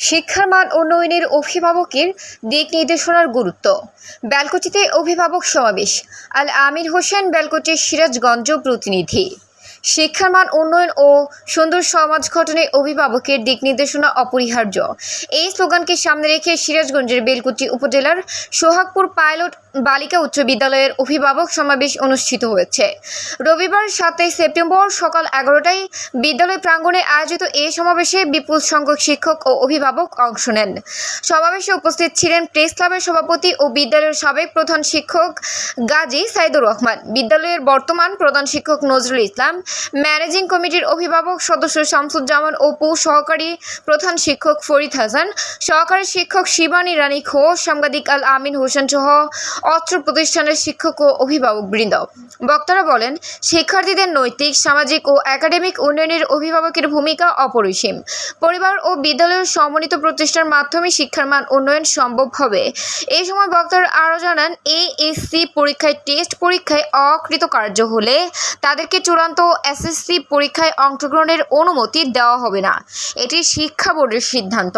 শিক্ষার মান উন্নয়নের অভিভাবকের দিক নির্দেশনার গুরুত্ব। বেলকুচিতে অভিভাবক সমাবেশ। আল আমির হোসেন বেলকুচি সিরাজগঞ্জ প্রতিনিধি। শিক্ষার মান উন্নয়ন ও সুন্দর সমাজ গঠনে অভিভাবকের দিক নির্দেশনা অপরিহার্য। এই স্লোগানকে সামনে রেখে সিরাজগঞ্জের বেলকুচি উপজেলার সোহাগপুর পাইলট বালিকা উচ্চ বিদ্যালয়ের অভিভাবক সমাবেশ অনুষ্ঠিত হয়েছে। রবিবার সাতই সেপ্টেম্বর সকাল এগারোটায় বিদ্যালয় প্রাঙ্গণে আয়োজিত এই সমাবেশে বিপুল সংখ্যক শিক্ষক ও অভিভাবক অংশ নেন। সমাবেশে উপস্থিত ছিলেন প্রেস ক্লাবের সভাপতি ও বিদ্যালয়ের সাবেক প্রধান শিক্ষক গাজী সাইদুর রহমান, বিদ্যালয়ের বর্তমান প্রধান শিক্ষক নজরুল ইসলাম, ম্যানেজিং কমিটির অভিভাবক সদস্য শামসুজ্জামান অপু সহকারী প্রধান শিক্ষক ফরিদ হাসান, সহকারী শিক্ষক শিবানী রানী ঘোষ সাংবাদিক আল আমিন হোসেন সহ অত্র প্রতিষ্ঠানের শিক্ষক ও অভিভাবক বৃন্দ। বক্তারা বলেন, শিক্ষার্থীদের নৈতিক, সামাজিক ও একাডেমিক উন্নয়নের অভিভাবকের ভূমিকা অপরিসীম। পরিবার ও বিদ্যালয়ের সমন্বিত প্রচেষ্টার মাধ্যমে শিক্ষার মান উন্নয়ন সম্ভব হবে। এই সময় বক্তারা আরও জানান, এএসসি পরীক্ষায় টেস্ট পরীক্ষায় অকৃতকার্য হলে তাদেরকে চূড়ান্ত এসএসসি পরীক্ষায় অংশগ্রহণের অনুমতি দেওয়া হবে না। এটি শিক্ষা বোর্ডের সিদ্ধান্ত।